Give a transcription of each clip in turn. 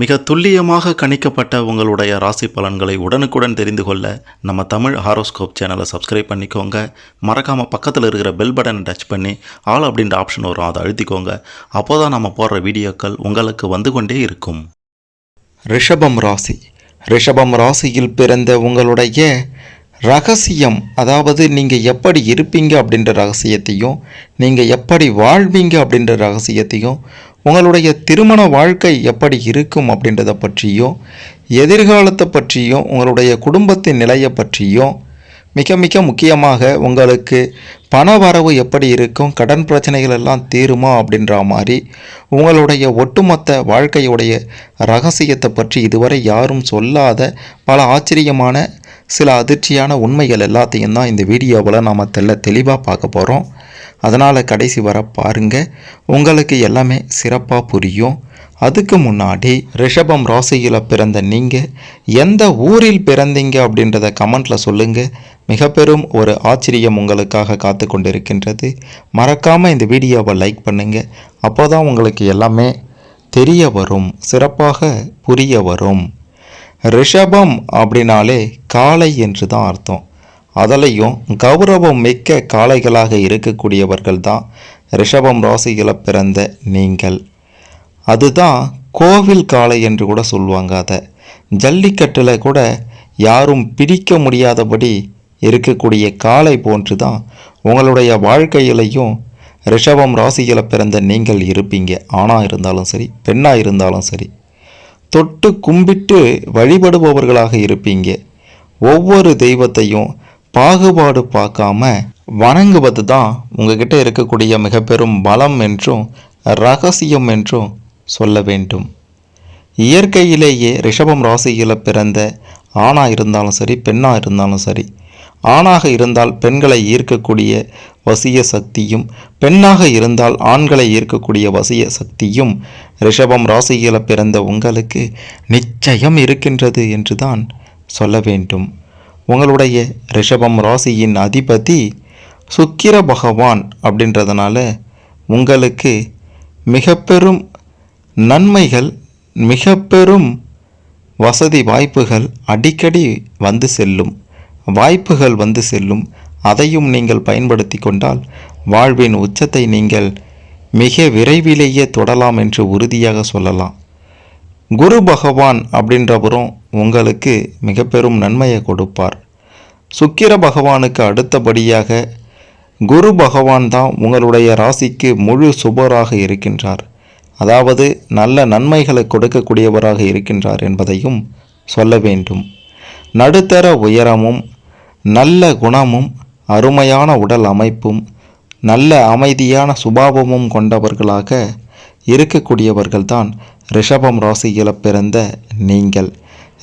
மிக துல்லியமாக கணிக்கப்பட்ட உங்களுடைய ராசி பலன்களை உடனுக்குடன் தெரிந்து கொள்ள நம்ம தமிழ் ஹாரோஸ்கோப் சேனலை சப்ஸ்கிரைப் பண்ணிக்கோங்க. மறக்காமல் பக்கத்தில் இருக்கிற பெல் பட்டனை டச் பண்ணி ஆல் அப்படின்ற ஆப்ஷன் வரும் அதை அழுத்திக்கோங்க. அப்போ தான் நம்ம போடுற வீடியோக்கள் உங்களுக்கு வந்து கொண்டே இருக்கும். ரிஷபம் ராசி. ரிஷபம் ராசியில் பிறந்த உங்களுடைய ரகசியம் அதாவது நீங்கள் எப்படி இருப்பீங்க அப்படின்ற ரகசியத்தையும் நீங்கள் எப்படி வாழ்வீங்க அப்படின்ற ரகசியத்தையும் உங்களுடைய திருமண வாழ்க்கை எப்படி இருக்கும் அப்படின்றத பற்றியும் எதிர்காலத்தை பற்றியும் உங்களுடைய குடும்பத்தின் நிலையை பற்றியும் மிக மிக முக்கியமாக உங்களுக்கு பண வரவு எப்படி இருக்கும் கடன் பிரச்சனைகள் எல்லாம் தீருமா அப்படின்ற மாதிரி உங்களுடைய ஒட்டுமொத்த வாழ்க்கையுடைய ரகசியத்தை பற்றி இதுவரை யாரும் சொல்லாத பல ஆச்சரியமான சில அதிர்ச்சியான உண்மைகள் எல்லாத்தையும் தான் இந்த வீடியோவில் நாம் தெல்ல தெளிவாக பார்க்க போகிறோம் அதனால் கடைசி வர பாருங்கள் உங்களுக்கு எல்லாமே சிறப்பாக புரியும். அதுக்கு முன்னாடி ரிஷபம் ராசியில் பிறந்த நீங்கள் எந்த ஊரில் பிறந்தீங்க அப்படின்றத கமெண்ட்டில் சொல்லுங்கள் மிக பெரும் ஒரு ஆச்சரியம் உங்களுக்காக காத்து கொண்டிருக்கின்றது மறக்காமல் இந்த வீடியோவை லைக் பண்ணுங்கள் அப்போ தான் உங்களுக்கு எல்லாமே தெரிய வரும் சிறப்பாக புரிய வரும். ரிஷபம் அப்படின்னாலே காளை என்று தான் அர்த்தம். அதுலேயும் கௌரவம் மிக்க காளைகளாக இருக்கக்கூடியவர்கள் தான் ரிஷபம் ராசியில் பிறந்த நீங்கள். அதுதான் கோவில் காளை என்று கூட சொல்லுவாங்க அதை. ஜல்லிக்கட்டில் கூட யாரும் பிடிக்க முடியாதபடி இருக்கக்கூடிய காளை போன்று தான் உங்களுடைய வாழ்க்கையிலையும் ரிஷபம் ராசியில் பிறந்த நீங்கள் இருப்பீங்க. ஆணாக இருந்தாலும் சரி பெண்ணாக இருந்தாலும் சரி. தொட்டு கும்பிட்டு வழிபடுபவர்களாக இருப்பீங்க. ஒவ்வொரு தெய்வத்தையும் பாகுபாடு பார்க்காம வணங்குவது தான் உங்ககிட்ட இருக்கக்கூடிய மிக பெரும் பலம் என்றும் ரகசியம் என்றும் சொல்ல வேண்டும். இயற்கையிலேயே ரிஷபம் ராசியில் பிறந்த ஆணாக இருந்தாலும் சரி பெண்ணாக இருந்தாலும் சரி ஆணாக இருந்தால் பெண்களை ஈர்க்கக்கூடிய வசிய சக்தியும் பெண்ணாக இருந்தால் ஆண்களை ஈர்க்கக்கூடிய வசிய சக்தியும் ரிஷபம் ராசியில் பிறந்த உங்களுக்கு நிச்சயம் இருக்கின்றது என்று தான் சொல்ல வேண்டும். உங்களுடைய ரிஷபம் ராசியின் அதிபதி சுக்கிர பகவான் அப்படின்றதுனால உங்களுக்கு மிக பெரும் நன்மைகள் மிக பெரும் வசதி வாய்ப்புகள் அடிக்கடி வந்து செல்லும். வாய்ப்புகள் வந்து செல்லும். அதையும் நீங்கள் பயன்படுத்தி கொண்டால் வாழ்வின் உச்சத்தை நீங்கள் மிக விரைவிலேயே தொடலாம் என்று உறுதியாக சொல்லலாம். குரு பகவான் அப்படின்றவரும் உங்களுக்கு மிக பெரும் நன்மையை கொடுப்பார். சுக்கிர பகவானுக்கு அடுத்தபடியாக குரு பகவான் தான் உங்களுடைய ராசிக்கு முழு சுபராக இருக்கின்றார். அதாவது நல்ல நன்மைகளை கொடுக்கக்கூடியவராக இருக்கின்றார் என்பதையும் சொல்ல வேண்டும். நடுத்தர உயரமும் நல்ல குணமும் அருமையான உடல் அமைப்பும் நல்ல அமைதியான சுபாவமும் கொண்டவர்களாக இருக்கக்கூடியவர்கள்தான் ரிஷபம் ராசியில் பிறந்த நீங்கள்.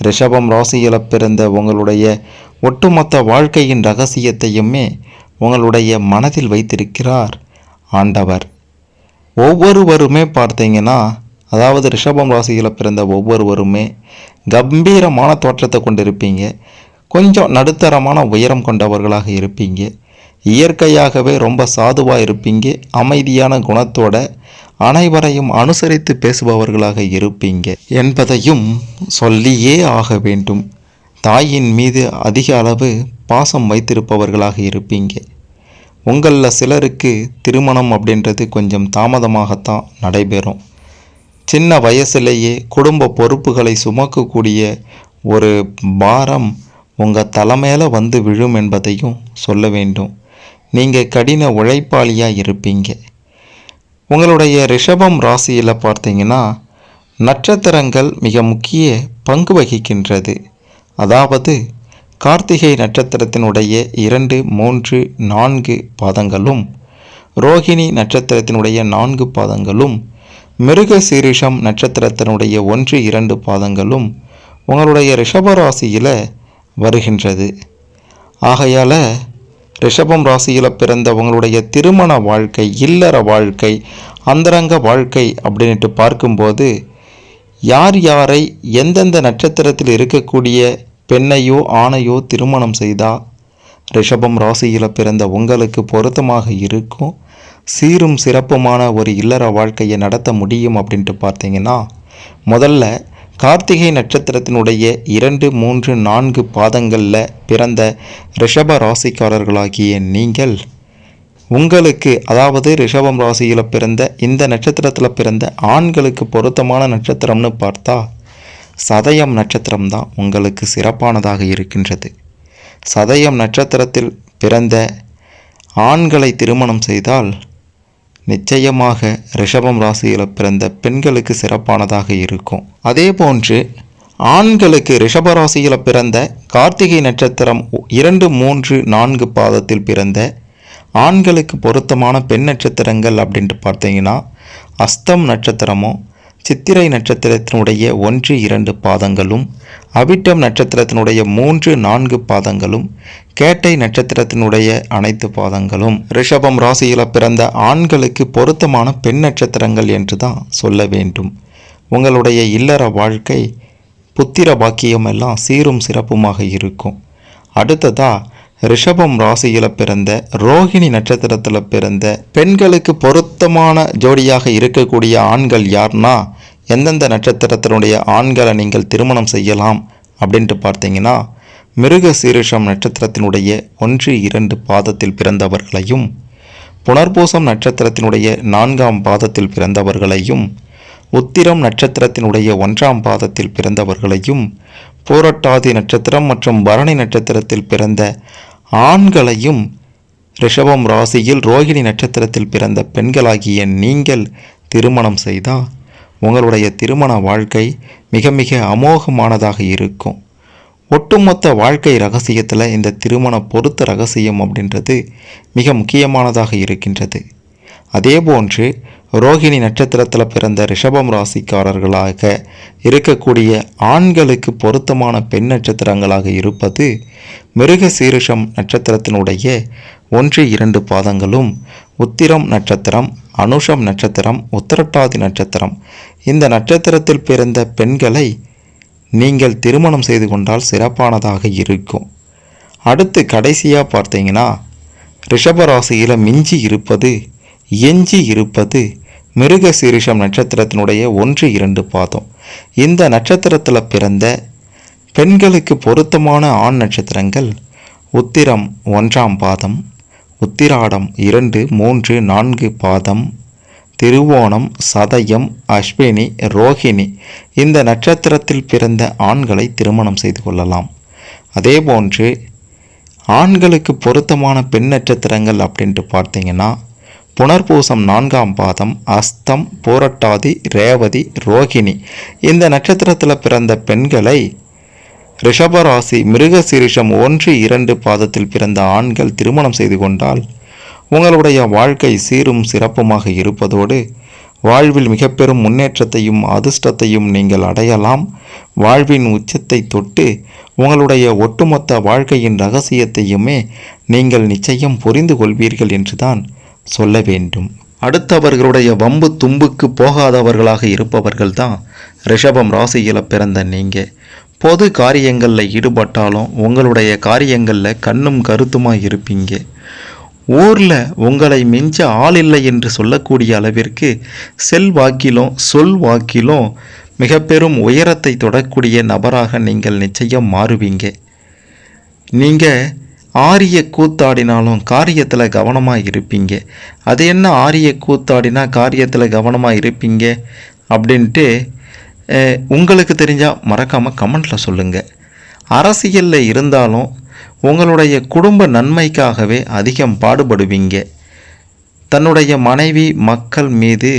ரிஷபம் ராசியில் பிறந்த உங்களுடைய ஒட்டுமொத்த வாழ்க்கையின் ரகசியத்தையுமே உங்களுடைய மனதில் வைத்திருக்கிறார் ஆண்டவர். ஒவ்வொருவருமே பார்த்தீங்கன்னா அதாவது ரிஷபம் ராசியில் பிறந்த ஒவ்வொருவருமே கம்பீரமான தோற்றத்தை கொண்டிருப்பீங்க. கொஞ்சம் நடுத்தரமான உயரம் கொண்டவர்களாக இருப்பீங்க. இயற்கையாகவே ரொம்ப சாதுவாக இருப்பீங்க. அமைதியான குணத்தோட அனைவரையும் அனுசரித்து பேசுபவர்களாக இருப்பீங்க என்பதையும் சொல்லியே ஆக வேண்டும். தாயின் மீது அதிக அளவு பாசம் வைத்திருப்பவர்களாக இருப்பீங்க. உங்களில் சிலருக்கு திருமணம் அப்படின்றது கொஞ்சம் தாமதமாகத்தான் நடைபெறும். சின்ன வயசுலேயே குடும்ப பொறுப்புகளை சுமக்கக்கூடிய ஒரு பாரம் உங்கள் தலைமையில் வந்து விழும் என்பதையும் சொல்ல வேண்டும். நீங்கள் கடின உழைப்பாளியாக இருப்பீங்க. உங்களுடைய ரிஷபம் ராசியில் பார்த்தீங்கன்னா நட்சத்திரங்கள் மிக முக்கிய பங்கு வகிக்கின்றது. அதாவது கார்த்திகை நட்சத்திரத்தினுடைய இரண்டு மூன்று நான்கு பாதங்களும் ரோகிணி நட்சத்திரத்தினுடைய நான்கு பாதங்களும் மிருக சீரிஷம் நட்சத்திரத்தினுடைய ஒன்று இரண்டு பாதங்களும் உங்களுடைய ரிஷபராசியில் வருகின்றது. ஆகையால் ரிஷபம் ராசியில் பிறந்த உங்களுடைய திருமண வாழ்க்கை இல்லற வாழ்க்கை அந்தரங்க வாழ்க்கை அப்படின்ட்டு பார்க்கும்போது யார் யாரை எந்தெந்த நட்சத்திரத்தில் இருக்கக்கூடிய பெண்ணையோ ஆணையோ திருமணம் செய்தால் ரிஷபம் ராசியில் பிறந்த உங்களுக்கு பொருத்தமாக இருக்கும். சீரும் சிறப்புமான ஒரு இல்லற வாழ்க்கையை நடத்த முடியும் அப்படின்ட்டு பார்த்தீங்கன்னா முதல்ல கார்த்திகை நட்சத்திரத்தினுடைய இரண்டு மூன்று நான்கு பாதங்களில் பிறந்த ரிஷப ராசிக்காரர்களாகிய நீங்கள் உங்களுக்கு அதாவது ரிஷபம் ராசியில் பிறந்த இந்த நட்சத்திரத்தில் பிறந்த ஆண்களுக்கு பொருத்தமான நட்சத்திரம்னு பார்த்தா சதயம் நட்சத்திரம் தான் உங்களுக்கு சிறப்பானதாக இருக்கின்றது. சதயம் நட்சத்திரத்தில் பிறந்த ஆண்களை திருமணம் செய்தால் நிச்சயமாக ரிஷபம் ராசியில் பிறந்த பெண்களுக்கு சிறப்பானதாக இருக்கும். அதே போன்று ஆண்களுக்கு ரிஷப ராசியில் பிறந்த கார்த்திகை நட்சத்திரம் இரண்டு மூன்று நான்கு பாதத்தில் பிறந்த ஆண்களுக்கு பொருத்தமான பெண் நட்சத்திரங்கள் அப்படின்ட்டு பார்த்தீங்கன்னா அஸ்தம் நட்சத்திரமும் சித்திரை நட்சத்திரத்தினுடைய ஒன்று இரண்டு பாதங்களும் அவிட்டம் நட்சத்திரத்தினுடைய மூன்று நான்கு பாதங்களும் கேட்டை நட்சத்திரத்தினுடைய அனைத்து பாதங்களும். ரிஷபம் ராசியில் பிறந்த ஆண்களுக்கு பொருத்தமான பெண் நட்சத்திரங்கள் என்று தான் சொல்ல வேண்டும். உங்களுடைய இல்லற வாழ்க்கை புத்திர பாக்கியம் எல்லாம் சீரும் சிறப்புமாக இருக்கும். அடுத்ததாக ரிஷபம் ராசியில் பிறந்த ரோகிணி நட்சத்திரத்தில் பிறந்த பெண்களுக்கு பொருத்தமான ஜோடியாக இருக்கக்கூடிய ஆண்கள் யார்னா எந்தெந்த நட்சத்திரத்தினுடைய ஆண்களை நீங்கள் திருமணம் செய்யலாம் அப்படின்ட்டு பார்த்தீங்கன்னா மிருக சீரிஷம் நட்சத்திரத்தினுடைய ஒன்று இரண்டு பாதத்தில் பிறந்தவர்களையும் புனர்பூசம் நட்சத்திரத்தினுடைய நான்காம் பாதத்தில் பிறந்தவர்களையும் உத்திரம் நட்சத்திரத்தினுடைய ஒன்றாம் பாதத்தில் பிறந்தவர்களையும் பூரட்டாதி நட்சத்திரம் மற்றும் பரணி நட்சத்திரத்தில் பிறந்த ஆண்களையும் ரிஷபம் ராசியில் ரோகிணி நட்சத்திரத்தில் பிறந்த பெண்களாகிய நீங்கள் திருமணம் செய்தால் உங்களுடைய திருமண வாழ்க்கை மிக மிக அமோகமானதாக இருக்கும். ஒட்டுமொத்த வாழ்க்கை ரகசியத்தில் இந்த திருமண பொருத்த ரகசியம் அப்படின்றது மிக முக்கியமானதாக இருக்கின்றது. அதேபோன்று ரோகிணி நட்சத்திரத்தில் பிறந்த ரிஷபம் ராசிக்காரர்களாக இருக்கக்கூடிய ஆண்களுக்கு பொருத்தமான பெண் நட்சத்திரங்களாக இருப்பது மிருக சீரிஷம் நட்சத்திரத்தினுடைய ஒன்று இரண்டு பாதங்களும் உத்திரம் நட்சத்திரம் அனுஷம் நட்சத்திரம் உத்திரட்டாதி நட்சத்திரம். இந்த நட்சத்திரத்தில் பிறந்த பெண்களை நீங்கள் திருமணம் செய்து கொண்டால் சிறப்பானதாக இருக்கும். அடுத்து கடைசியாக பார்த்தீங்கன்னா ரிஷபராசியில் மிஞ்சி இருப்பது எஞ்சி இருப்பது மிருக சீரிஷம் நட்சத்திரத்தினுடைய ஒன்று இரண்டு பாதம். இந்த நட்சத்திரத்தில் பிறந்த பெண்களுக்கு பொருத்தமான ஆண் நட்சத்திரங்கள் உத்திரம் ஒன்றாம் பாதம் உத்திராடம் இரண்டு மூன்று நான்கு பாதம் திருவோணம் சதயம் அஸ்வினி ரோகிணி இந்த நட்சத்திரத்தில் பிறந்த ஆண்களை திருமணம் செய்து கொள்ளலாம். அதேபோன்று ஆண்களுக்கு பொருத்தமான பெண் நட்சத்திரங்கள் அப்படின்ட்டு பார்த்தீங்கன்னா புனர்பூசம் நான்காம் பாதம் அஸ்தம் பூரட்டாதி ரேவதி ரோகிணி. இந்த நட்சத்திரத்தில் பிறந்த பெண்களை ரிஷபராசி மிருகசீரிஷம் ஒன்று இரண்டு பாதத்தில் பிறந்த ஆண்கள் திருமணம் செய்து கொண்டால் உங்களுடைய வாழ்க்கை சீரும் சிறப்புமாக இருப்பதோடு வாழ்வில் மிக பெரும் முன்னேற்றத்தையும் அதிர்ஷ்டத்தையும் நீங்கள் அடையலாம். வாழ்வின் உச்சத்தை தொட்டு உங்களுடைய ஒட்டுமொத்த வாழ்க்கையின் ரகசியத்தையுமே நீங்கள் நிச்சயம் புரிந்து கொள்வீர்கள் என்றுதான் சொல்ல வேண்டும். அடுத்தவர்களுடைய வம்பு தும்புக்கு போகாதவர்களாக இருப்பவர்கள் தான் ரிஷபம் ராசியில் பிறந்த நீங்கள் பொது காரியங்களில் ஈடுபட்டாலும் உங்களுடைய காரியங்களில் கண்ணும் கருத்துமாக இருப்பீங்க. ஊரில் உங்களை மிஞ்ச ஆள் இல்லை என்று சொல்லக்கூடிய அளவிற்கு செல்வாக்கிலும் சொல் வாக்கிலும் மிக பெரும் உயரத்தை தொடக்கூடிய நபராக நீங்கள் நிச்சயம் மாறுவீங்க. நீங்கள் ஆரிய கூத்தாடினாலும் காரியத்தில் கவனமாக இருப்பீங்க அது என்ன ஆரிய கூத்தாடினா காரியத்தில் கவனமாக இருப்பீங்க அப்படின்ட்டு உங்களுக்கு தெரிஞ்சால் மறக்காமல் கமெண்ட்டில் சொல்லுங்கள் அரசியலில் இருந்தாலும் உங்களுடைய குடும்ப நன்மைக்காகவே அதிகம் பாடுபடுவீங்க. தன்னுடைய மனைவி மக்கள் மீது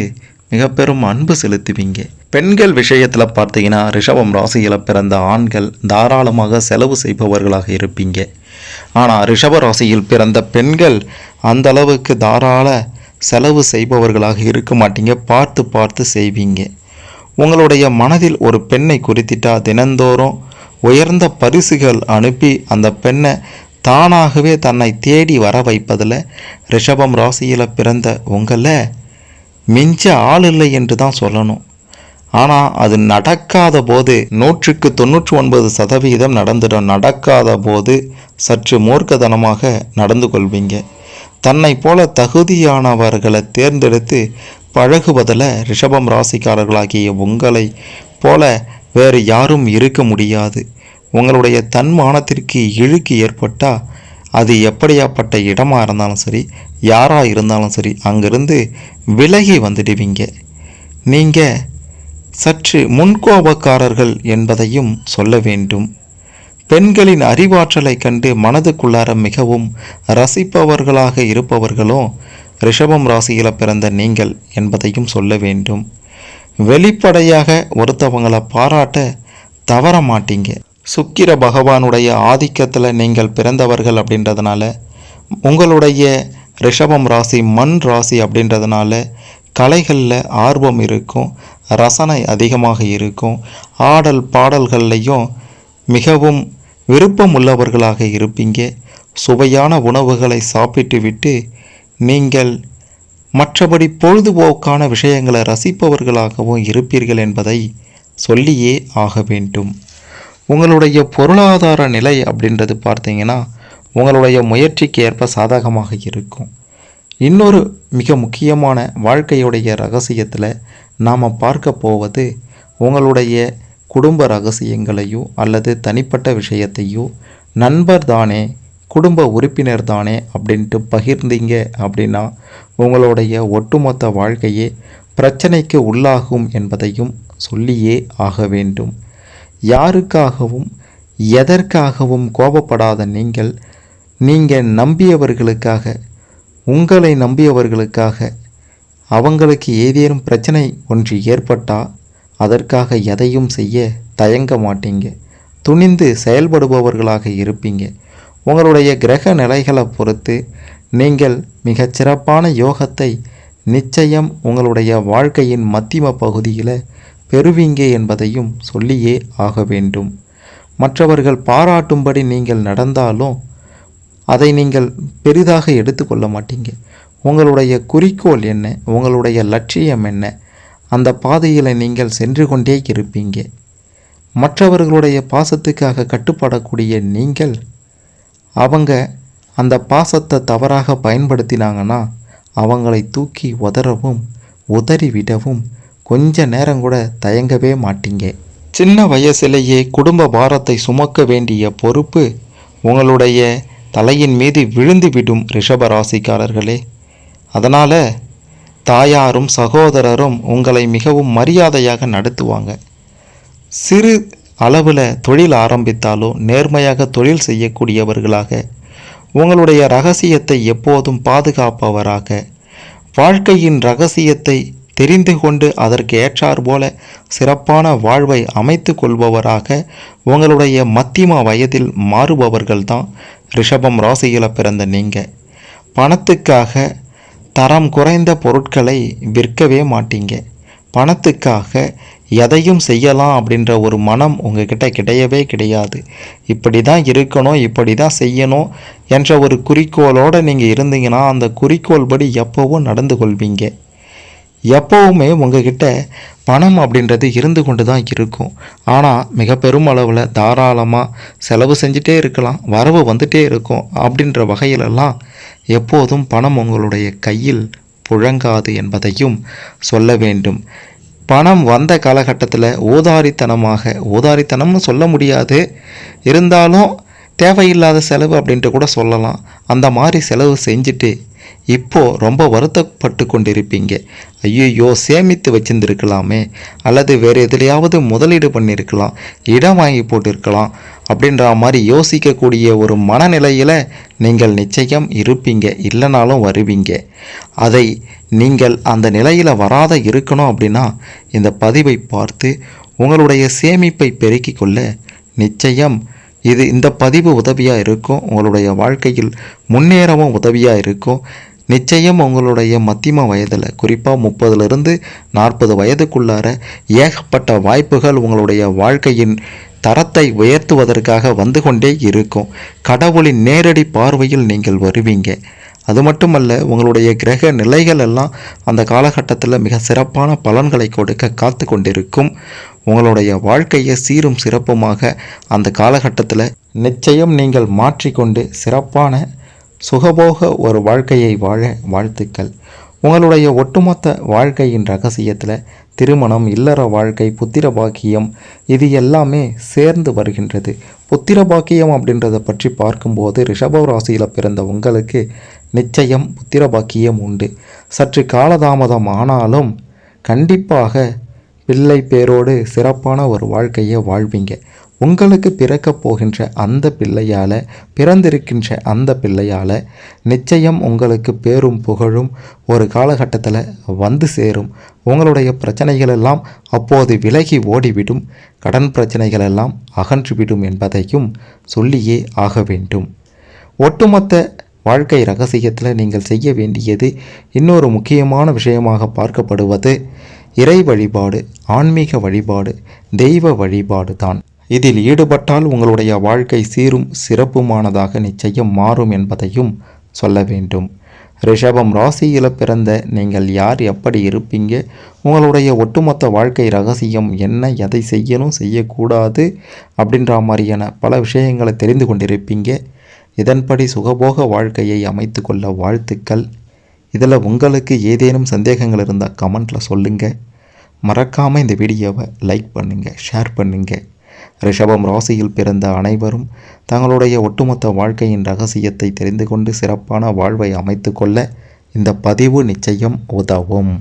மிக பெரும் அன்பு செலுத்துவீங்க. பெண்கள் விஷயத்தில் பார்த்தீங்கன்னா ரிஷபம் ராசியில் பிறந்த ஆண்கள் தாராளமாக செலவு செய்பவர்களாக இருப்பீங்க. ஆனால் ரிஷப ராசியில் பிறந்த பெண்கள் அந்த அளவுக்கு தாராள செலவு செய்பவர்களாக இருக்க மாட்டீங்க. பார்த்து பார்த்து செய்வீங்க. உங்களுடைய மனதில் ஒரு பெண்ணை குறித்திட்டா தினந்தோறும் உயர்ந்த பரிசுகள் அனுப்பி அந்த பெண்ணை தானாகவே தன்னை தேடி வர வைப்பதில் ரிஷபம் ராசியில் பிறந்த உங்களை மிஞ்ச ஆள் இல்லை என்று தான் சொல்லணும். ஆனால் அது நடக்காத போது நூற்றுக்கு தொண்ணூற்றி ஒன்பது சதவீதம் நடந்துடும் நடக்காத போது சற்று மூர்க்கதனமாக நடந்து கொள்வீங்க. தன்னை போல தகுதியானவர்களை தேர்ந்தெடுத்து பழகுவதில் ரிஷபம் ராசிக்காரர்களாகிய உங்களை போல வேறு யாரும் இருக்க முடியாது. உங்களுடைய தன்மானத்திற்கு இழுக்கு ஏற்பட்டால் அது எப்படியாப்பட்ட இடமாக இருந்தாலும் சரி யாராக இருந்தாலும் சரி அங்கிருந்து விலகி வந்துடுவீங்க. நீங்கள் சற்று முன்கோபக்காரர்கள் என்பதையும் சொல்ல வேண்டும். பெண்களின் அறிவாற்றலை கண்டு மனதுக்குள்ளார மிகவும் ரசிப்பவர்களாக இருப்பவர்களோ ரிஷபம் ராசியில் பிறந்த நீங்கள் என்பதையும் சொல்ல வேண்டும். வெளிப்படையாக ஒருத்தவங்களை பாராட்ட தவற மாட்டீங்க. சுக்கிர பகவானுடைய ஆதிக்கத்தில் நீங்கள் பிறந்தவர்கள் அப்படின்றதுனால உங்களுடைய ரிஷபம் ராசி மண் ராசி அப்படின்றதுனால கலைகளில் ஆர்வம் இருக்கும் ரசனை அதிகமாக இருக்கும் ஆடல் பாடல்கள்லையும் மிகவும் விருப்பம் உள்ளவர்களாக இருப்பீங்க. சுவையான உணவுகளை சாப்பிட்டு விட்டு நீங்கள் மற்றபடி பொழுதுபோக்கான விஷயங்களை ரசிப்பவர்களாகவும் இருப்பீர்கள் என்பதை சொல்லியே ஆக வேண்டும். உங்களுடைய பொருளாதார நிலை அப்படின்றது பார்த்தீங்கன்னா உங்களுடைய முயற்சிக்கு ஏற்ப சாதகமாக இருக்கும். இன்னொரு மிக முக்கியமான வாழ்க்கையுடைய ரகசியத்தில் நாம் பார்க்க போவது உங்களுடைய குடும்ப ரகசியங்களையோ அல்லது தனிப்பட்ட விஷயத்தையோ நண்பர் தானே குடும்ப உறுப்பினர் தானே அப்படின்ட்டு பகிர்ந்தீங்க அப்படின்னா உங்களுடைய ஒட்டுமொத்த வாழ்க்கையே பிரச்சனைக்கு உள்ளாகும் என்பதையும் சொல்லியே ஆக வேண்டும். யாருக்காகவும் எதற்காகவும் கோபப்படாத நீங்கள் நீங்கள் நம்பியவர்களுக்காக உங்களை நம்பியவர்களுக்காக அவங்களுக்கு ஏதேனும் பிரச்சனை ஒன்று ஏற்பட்டால் அதற்காக எதையும் செய்ய தயங்க மாட்டீங்க. துணிந்து செயல்படுபவர்களாக இருப்பீங்க. உங்களுடைய கிரக நிலைகளை பொறுத்து நீங்கள் மிகச்சிறப்பான யோகத்தை நிச்சயம் உங்களுடைய வாழ்க்கையின் மத்திம பகுதியில் பெறுவீங்க என்பதையும் சொல்லியே ஆக வேண்டும். மற்றவர்கள் பாராட்டும்படி நீங்கள் நடந்தாலும் அதை நீங்கள் பெரிதாக எடுத்துக்கொள்ள மாட்டீங்க. உங்களுடைய குறிக்கோள் என்ன? உங்களுடைய லட்சியம் என்ன? அந்த பாதையில் நீங்கள் சென்று கொண்டே இருப்பீங்க. மற்றவர்களுடைய பாசத்துக்காக கட்டுப்படக்கூடிய நீங்கள் அவங்க அந்த பாசத்தை தவறாக பயன்படுத்தினாங்கன்னா அவங்களை தூக்கி உதறவும் உதறிவிடவும் கொஞ்ச நேரம் கூட தயங்கவே மாட்டீங்க. சின்ன வயசிலேயே குடும்ப பாரத்தை சுமக்க வேண்டிய பொறுப்பு உங்களுடைய தலையின் மீது விழுந்துவிடும் ரிஷபராசிக்காரர்களே அதனால் தாயாரும் சகோதரரும் உங்களை மிகவும் மரியாதையாக நடத்துவாங்க. சிறு அளவில் தொழில் ஆரம்பித்தாலோ நேர்மையாக தொழில் செய்யக்கூடியவர்களாக உங்களுடைய ரகசியத்தை எப்போதும் பாதுகாப்பவராக வாழ்க்கையின் ரகசியத்தை தெரிந்து கொண்டு அதற்கு ஏற்றார் போல சிறப்பான வாழ்வை அமைத்து கொள்பவராக உங்களுடைய மத்தியம வயதில் மாறுபவர்கள்தான் ரிஷபம் ராசியில் பிறந்த நீங்கள் பணத்துக்காக தரம் குறைந்த பொருட்களை விற்கவே மாட்டீங்க. பணத்துக்காக எதையும் செய்யலாம் அப்படின்ற ஒரு மனம் உங்ககிட்ட கிடையவே கிடையாது. இப்படி தான் இருக்கணும் இப்படி தான் செய்யணும் என்ற ஒரு குறிக்கோளோடு நீங்கள் இருந்தீங்கன்னா அந்த குறிக்கோள் படி எப்போவும் நடந்து கொள்வீங்க. எப்போவுமே உங்ககிட்ட பணம் அப்படின்றது இருந்து கொண்டு தான் இருக்கும். ஆனால் மிக பெரும் அளவில் தாராளமாக செலவு செஞ்சுட்டே இருக்கலாம் வரவு வந்துட்டே இருக்கும் அப்படின்ற வகையிலெல்லாம் எப்போதும் பணம் உங்களுடைய கையில் புழங்காது என்பதையும் சொல்ல வேண்டும். பணம் வந்த காலகட்டத்தில் ஊதாரித்தனமாக ஊதாரித்தனம்னு சொல்ல முடியாது. இருந்தாலும் தேவையில்லாத செலவு அப்படின்ட்டு கூட சொல்லலாம். அந்த மாதிரி செலவு செஞ்சுட்டு இப்போது ரொம்ப வருத்தப்பட்டு கொண்டிருப்பீங்க ஐயோ சேமித்து வச்சிருந்துருக்கலாமே. அல்லது வேறு எதுலையாவது முதலீடு பண்ணியிருக்கலாம் இடம் வாங்கி போட்டிருக்கலாம். அப்படின்ற மாதிரி யோசிக்கக்கூடிய ஒரு மனநிலையில் நீங்கள் நிச்சயம் இருப்பீங்க. இல்லைனாலும் வருவீங்க. அதை நீங்கள் அந்த நிலையில் வராத இருக்கணும் அப்படின்னா இந்த பதிவை பார்த்து உங்களுடைய சேமிப்பை பெருக்கிக் கொள்ள நிச்சயம் இது இந்த பதிவு உதவியாக இருக்கும் உங்களுடைய வாழ்க்கையில் முன்னேறவும் உதவியாக இருக்கும். நிச்சயம் உங்களுடைய மத்தியம வயதில் குறிப்பாக முப்பதுலேருந்து நாற்பது வயதுக்குள்ளார ஏகப்பட்ட வாய்ப்புகள் உங்களுடைய வாழ்க்கையின் தரத்தை உயர்த்துவதற்காக வந்து கொண்டே இருக்கும். கடவுளின் நேரடி பார்வையில் நீங்கள் வருவீங்க. அது மட்டுமல்ல உங்களுடைய கிரக நிலைகள் எல்லாம் அந்த காலகட்டத்தில் மிக சிறப்பான பலன்களை கொடுக்க காத்து கொண்டிருக்கும். உங்களுடைய வாழ்க்கையை சீரும் சிறப்புமாக அந்த காலகட்டத்தில் நிச்சயம் நீங்கள் மாற்றிக்கொண்டு சிறப்பான சுகபோக ஒரு வாழ்க்கையை வாழ வாழ்த்துக்கள். உங்களுடைய ஒட்டுமொத்த வாழ்க்கையின் ரகசியத்தில் திருமணம் இல்லற வாழ்க்கை புத்திர பாக்கியம் இது எல்லாமே சேர்ந்து வருகின்றது. புத்திர பாக்கியம் அப்படின்றத பற்றி பார்க்கும்போது ரிஷப ராசியில் பிறந்த உங்களுக்கு நிச்சயம் புத்திர பாக்கியம் உண்டு. சற்று காலதாமதம் ஆனாலும் கண்டிப்பாக பிள்ளை பேரோடு சிறப்பான ஒரு வாழ்க்கையை வாழ்வீங்க. உங்களுக்கு பிறக்கப் போகின்ற அந்த பிள்ளையால் பிறந்திருக்கின்ற அந்த பிள்ளையால் நிச்சயம் உங்களுக்கு பேரும் புகழும் ஒரு காலகட்டத்தில் வந்து சேரும். உங்களுடைய பிரச்சனைகள் எல்லாம் அப்போது விலகி ஓடிவிடும். கடன் பிரச்சனைகள் எல்லாம் அகன்றுவிடும் என்பதையும் சொல்லியே ஆக வேண்டும். ஒட்டுமொத்த வாழ்க்கை ரகசியத்தில் நீங்கள் செய்ய வேண்டியது இன்னொரு முக்கியமான விஷயமாக பார்க்கப்படுவது இறை வழிபாடு ஆன்மீக வழிபாடு தெய்வ வழிபாடு தான். இதில் ஈடுபட்டால் உங்களுடைய வாழ்க்கை சீரும் சிறப்புமானதாக நிச்சயம் மாறும் என்பதையும் சொல்ல வேண்டும். ரிஷபம் ராசியில் பிறந்த நீங்கள் யார் எப்படி இருப்பீங்க உங்களுடைய ஒட்டுமொத்த வாழ்க்கை ரகசியம் என்ன எதை செய்யணும் செய்யக்கூடாது அப்படின்ற மாதிரியான பல விஷயங்களை தெரிந்து கொண்டிருப்பீங்க. இதன்படி சுகபோக வாழ்க்கையை அமைத்து கொள்ள வாழ்த்துக்கள். இதில் உங்களுக்கு ஏதேனும் சந்தேகங்கள் இருந்தால் கமெண்ட்டில் சொல்லுங்கள் மறக்காமல் இந்த வீடியோவை லைக் பண்ணுங்கள் ஷேர் பண்ணுங்கள் ரிஷபம் ராசியில் பிறந்த அனைவரும் தங்களுடைய ஒட்டுமொத்த வாழ்க்கையின் ரகசியத்தை தெரிந்து கொண்டு சிறப்பான வாழ்வை அமைத்து கொள்ள இந்த பதிவு நிச்சயம் உதவும்.